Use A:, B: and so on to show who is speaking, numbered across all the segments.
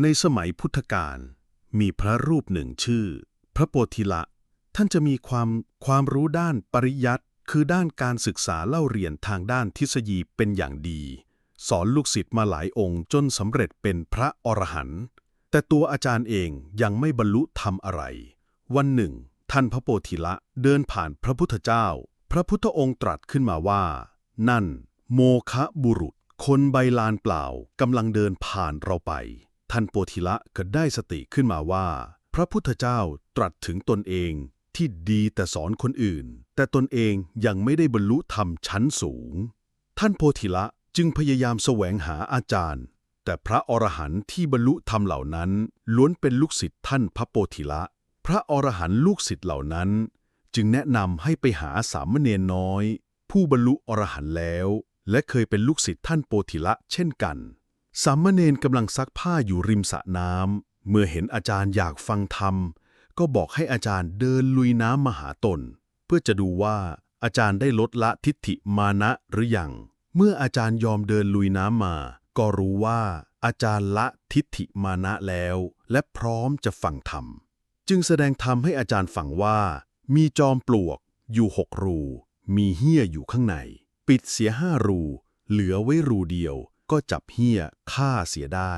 A: ในสมัยพุทธกาลมีพระรูปหนึ่งชื่อ พระโพธิละ ท่านจะมีความความรู้ด้านปริยัติคือด้านการศึกษาเล่าเรียนทางด้านทฤษฎีเป็นอย่างดี สอนลูกศิษย์มาหลายองค์จนสำเร็จเป็นพระอรหันต์แต่ตัวอาจารย์เองยังไม่บรรลุธรรมอะไร วันหนึ่ง ท่านพระโพธิละเดินผ่านพระพุทธเจ้า พระพุทธองค์ตรัสขึ้นมาว่า นั่น โมคะบุรุษ คนใบลานเปล่ากำลังเดินผ่านเราไป ท่านโพธิละก็ได้สติขึ้นมาว่า พระพุทธเจ้าตรัสถึงตนเองที่ดีแต่สอนคนอื่น แต่ตนเองยังไม่ได้บรรลุธรรมชั้นสูง ท่านโพธิละจึงพยายามแสวงหาอาจารย์ แต่พระอรหันต์ที่บรรลุธรรมเหล่านั้น ล้วนเป็นลูกศิษย์ท่านพระโพธิละ พระอรหันต์ลูกศิษย์เหล่านั้น จึงแนะนำให้ไปหาสามเณรน้อย ผู้บรรลุอรหันต์แล้ว และเคยเป็นลูกศิษย์ท่านโพธิละเช่นกัน สามเณรกำลังซักผ้าอยู่ริมสระน้ำเมื่อเห็นอาจารย์อยากฟังธรรม ก็บอกให้อาจารย์เดินลุยน้ำมาหาตน เพื่อจะดูว่าอาจารย์ได้ลดละทิฏฐิมานะหรือยัง เมื่ออาจารย์ยอมเดินลุยน้ำมา ก็รู้ว่าอาจารย์ละทิฏฐิมานะแล้ว และพร้อมจะฟังธรรม จึงแสดงธรรมให้อาจารย์ฟังว่า มีจอมปลวก อยู่หกรู มีเหี้ยอยู่ข้างใน ปิดเสียห้ารู เหลือไว้รูเดียว ก็จับเหี้ยฆ่าเสียได้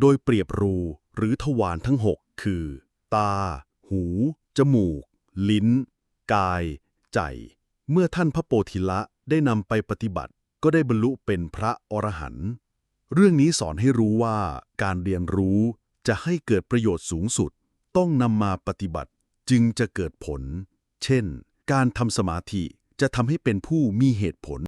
A: โดยเปรียบรูหรือทวารทั้งหกคือ ตา หู จมูก ลิ้น กาย ใจ เมื่อท่านพระโพธิละได้นำไปปฏิบัติ ก็ได้บรรลุเป็นพระอรหันต์เรื่องนี้สอนให้รู้ว่าการเรียนรู้จะให้เกิดประโยชน์สูงสุด ต้องนำมาปฏิบัติจึงจะเกิดผล เช่น การทำสมาธิจะทำให้เป็นผู้มีเหตุผล